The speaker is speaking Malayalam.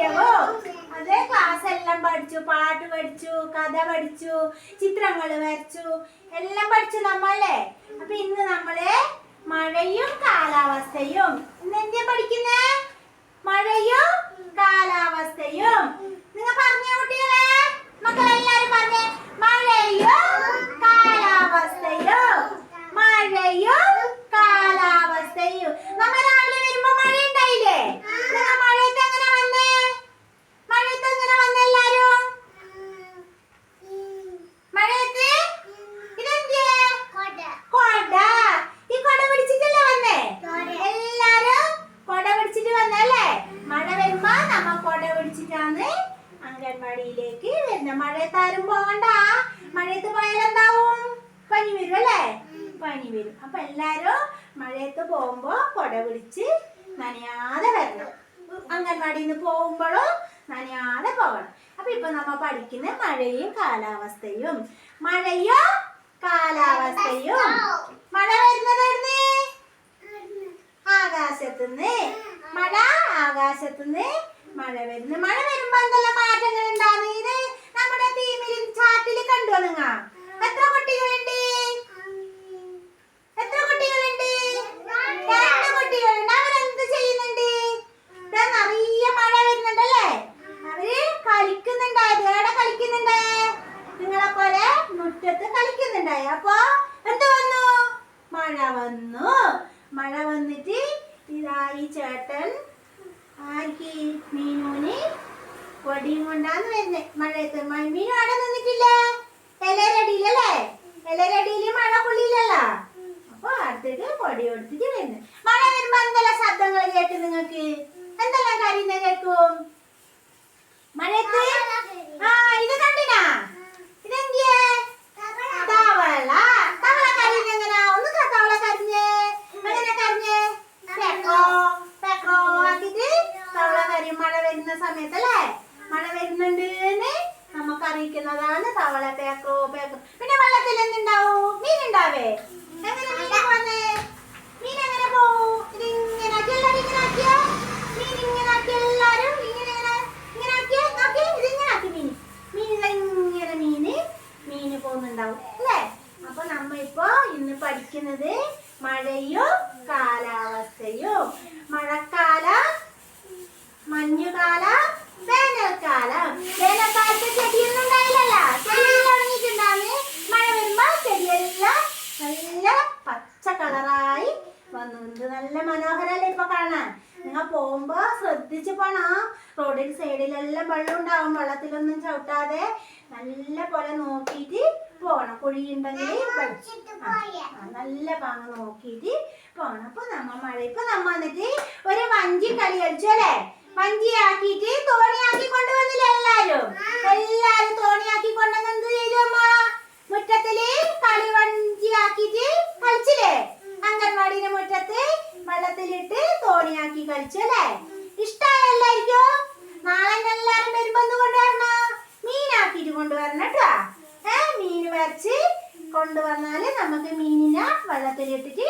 സ്ഥിരവും അതേ ക്ലാസ് എല്ലാം പഠിച്ചു പാട്ട് പഠിച്ചു കഥ പഠിച്ചു ചിത്രങ്ങൾ വരച്ചു എല്ലാം പഠിച്ചു നമ്മളെ അപ്പൊ ഇന്ന് നമ്മൾ മഴയും കാലാവസ്ഥയും ഇന്ന് എന്തിനാ പഠിക്കുന്നേ? മഴയും കാല അംഗൻവാടിയിലേക്ക് വരുന്ന മഴയത്ത് ആരും പോകണ്ട. മഴയത്ത് പോയാൽ എന്താവും? പനി വരും അല്ലേ? പനി വരും. അപ്പൊ എല്ലാരും മഴയത്ത് പോകുമ്പോ കൊട പിടിച്ച് നനയാതെ വരണം. അംഗൻവാടിയിൽ നിന്ന് പോകുമ്പോഴും നനയാതെ പോകണം. അപ്പൊ ഇപ്പൊ നമ്മ പഠിക്കുന്ന മഴയും കാലാവസ്ഥയും. മഴയോ കാലാവസ്ഥയും? മഴ വരുന്നത് ആകാശത്തുനിന്ന്. മഴ ആകാശത്തുനിന്ന്. മഴ വരുന്നു മഴ വരുമ്പോ എന്തെല്ലാം അപ്പൊ എന്ത് വന്നു? മഴ വന്നു. മഴ വന്നിട്ട് ഇതാ ഈ ചേട്ടൻ ആർക്ക് മീനൂന് പൊടിയും കൊണ്ടാന്ന് വരുന്നേ. മഴയത്ത് മീനു അവിടെ നിന്നിട്ടില്ല? ഇലരടിയിലല്ലേ ഇലരടിയിൽ മഴ കൊള്ളിയില്ലല്ലോ അപ്പൊ അടുത്തേക്ക് പൊടി കൊടുത്തിട്ട് വരുന്നു. മഴ വരുമ്പോ എന്തെല്ലാം ശബ്ദങ്ങൾ കേട്ട് നിങ്ങൾക്ക്? എന്തെല്ലാം കാര്യം കേൾക്കും? മഴയത്ത് ആ ഇത് കണ്ടിനാ ഇതെന്തിയേ തവള തവള കരയുന്ന എങ്ങനാ ഒന്ന് ക- തവള കരഞ്ഞേ എങ്ങനെ കരഞ്ഞേ പെക്കോ പെക്കോ ആക്കിട്ട് തവള കരയും മഴ വരുന്ന സമയത്തല്ലേ മഴ വരുന്നുണ്ട് എന്ന് അറിയിക്കുന്നതാണ് തവള പേക്കോ പേക്കോ പിന്നെ വെള്ളത്തിൽ എന്തുണ്ടാവൂ? മീൻ ഉണ്ടാവേ എങ്ങനെ മീൻ മീൻ എങ്ങനെ പോവും? ഇതിങ്ങനെ ഇങ്ങനെ ഇതിങ്ങനെ ആക്കി മീൻ. അല്ലേ? പഠിക്കുന്നത് മഴയും കാലാവസ്ഥയും. മഴക്കാല മഞ്ഞുകാല വേനൽക്കാലം. വേനൽക്കാലത്ത് വന്നു. ഇത് നല്ല മനോഹരല്ലേ ഇപ്പൊ കാണാൻ. നിങ്ങൾ പോകുമ്പോ ശ്രദ്ധിച്ച് പോണം. റോഡിൽ സൈഡിലെല്ലാം വെള്ളം ഉണ്ടാവും വെള്ളത്തിലൊന്നും ചവിട്ടാതെ നല്ല പോലെ നോക്കിയിട്ട് പോണം. കുഴിയുണ്ടെങ്കിൽ നല്ല പാങ്ങ് നോക്കിയിട്ട് പോണം. അപ്പൊ നമ്മ മഴ ഇപ്പൊ നമ്മ വന്നിട്ട് ഒരു വഞ്ചി കളി കളിച്ചു അല്ലേ? വഞ്ചി ആക്കിയിട്ട് തോണിയാക്കി കൊണ്ടുവന്നില്ല എല്ലാരും? എല്ലാരും തോണിയാക്കി കൊണ്ടുവന്ന് എന്ത് ചെയ്തു അമ്മ മുറ്റത്തിൽ കളി വഞ്ചി ആക്കിയിട്ട് കളിച്ചില്ലേ അംഗൻവാടിയുടെ മുറ്റത്ത് വെള്ളത്തിലിട്ട് തോണിയാക്കി കളിച്ചു അല്ലേ? ഇഷ്ടായല്ലോ നാളെ എല്ലാരും വരുമ്പോ കൊണ്ടുവരണ? മീനാക്കിട്ട് കൊണ്ടുവരണം കേട്ടോ. ഏ മീൻ വരച്ച് കൊണ്ടുവന്നാൽ നമുക്ക് മീനിനെ വെള്ളത്തിലിട്ടിട്ട്